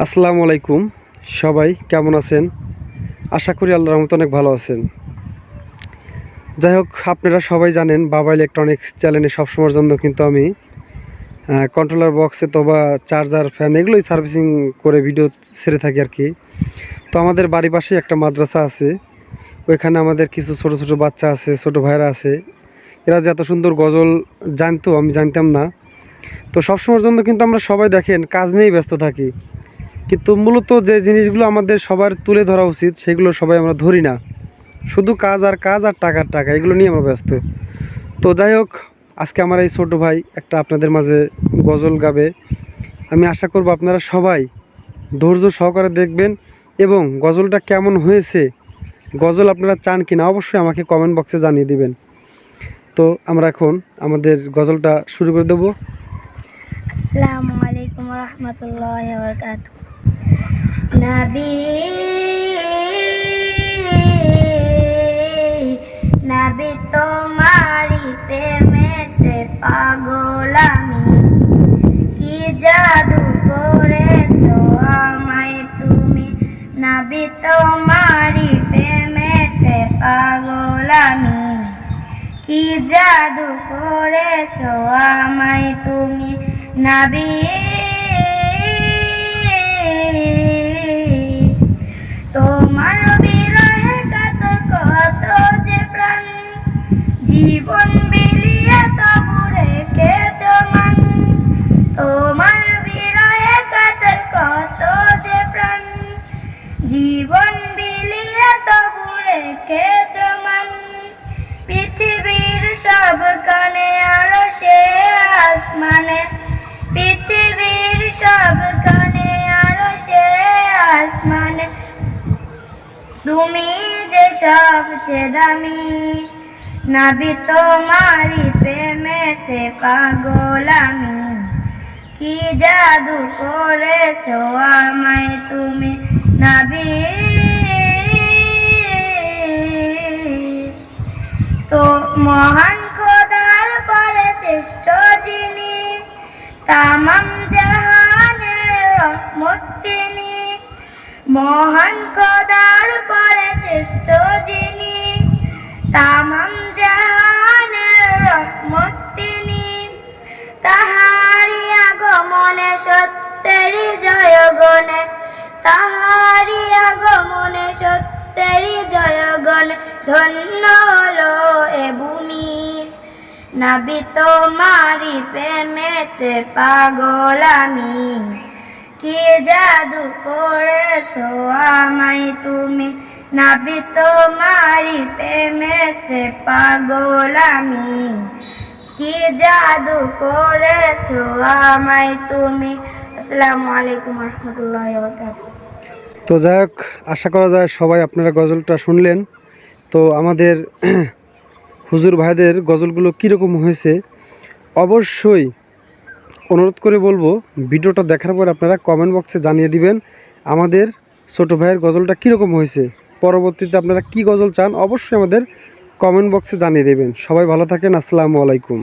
আসসালামু আলাইকুম। সবাই কেমন আছেন? আশা করি আল্লাহর রহমতে অনেক ভালো আছেন। যাই হোক আপনারা সবাই জানেন, বাবা ইলেকট্রনিক্স চ্যানেলে সবসময়ের জন্য কিন্তু আমি কন্ট্রোলার বক্সে তো বা চার্জার ফ্যান এগুলোই সার্ভিসিং করে ভিডিও ছেড়ে থাকি আর কি। তো আমাদের বাড়ির পাশে একটা মাদ্রাসা আছে। ওইখানে আমাদের কিছু ছোট ছোট বাচ্চা আছে, ছোট ভাইরা আছে। এরা যে এত সুন্দর গজল জানতো, আমি জানতাম না। তো সবসময়ের জন্য কিন্তু আমরা সবাই দেখেন, কাজ নিয়েই ব্যস্ত থাকি। কিন্তু মূলত যে জিনিসগুলো আমাদের সবার তুলে ধরা উচিত, সেগুলো সবাই আমরা ধরি না। শুধু কাজ আর কাজ আর টাকার টাকা, এগুলো নিয়ে আমরা ব্যস্ত। তো যাই হোক, আজকে আমার এই ছোটো ভাই একটা আপনাদের মাঝে গজল গাবে। আমি আশা করব আপনারা সবাই ধৈর্য সহকারে দেখবেন এবং গজলটা কেমন হয়েছে, গজল আপনারা চান কিনা অবশ্যই আমাকে কমেন্ট বক্সে জানিয়ে দিবেন। তো আমরা এখন আমাদের গজলটা শুরু করে দেবো। আসসালামু আলাইকুম রহমতুল্লাহ নবী নবী তোমারি প্রেমেতে পাগল আমি। কি জাদু করেছ আমায় তুমি? নবী তোমারি প্রেমেতে পাগল আমি। কি জাদু করেছ আমায় তুমি? নাবি জীবন বিলিয়ে তবু রেখেছ মান। তোমার বিরহে কাতর কত যে প্রাণ। জীবন বিলিয়ে তবু রেখেছ মান। পৃথিবীর সব কানে আরও সে আসমানে। পৃথিবীর সব কানে আরও সে আসমানে। তুমি যে সবচেয়ে দামি নাবি তোমারি প্রেমেতে পাগল আমি। কি জাদু করেছ আমায় তুমি, নাবি? তো মহান খোদার পরে চেষ্ট যিনি, তামাম জাহানের রহমত মহান খোদার পরে চেষ্ট যিনি তামাম জাহানের রহমত তিনি তাহারি আগমনে সত্যেরই জয়গণে তাহারি আগমনে সত্যেরই জয়গণ ধন্য হলো এ ভূমি। নাবি তোমারি প্রেমেতে পাগল আমি, কি জাদু করেছ আমায় তুমি? নাবি তোমারি প্রেমেতে পাগল আমি, কি জাদু করেছ আমায় তুমি? আসসালামু আলাইকুম রহমতুল্লাহ তো যাই হোক, আশা করা যায় সবাই আপনারা গজলটা শুনলেন। তো আমাদের হুজুর ভাইদের গজলগুলো কীরকম হয়েছে, অবশ্যই অনুরোধ করে বলব, ভিডিওটা দেখার পর আপনারা কমেন্ট বক্সে জানিয়ে দিবেন আমাদের ছোট ভাইয়ের গজলটা কীরকম হয়েছে। পরবর্তীতে আপনারা কি গজল চান, অবশ্যই আমাদের কমেন্ট বক্সে জানিয়ে দেবেন। সবাই ভালো থাকেন আসসালামু আলাইকুম।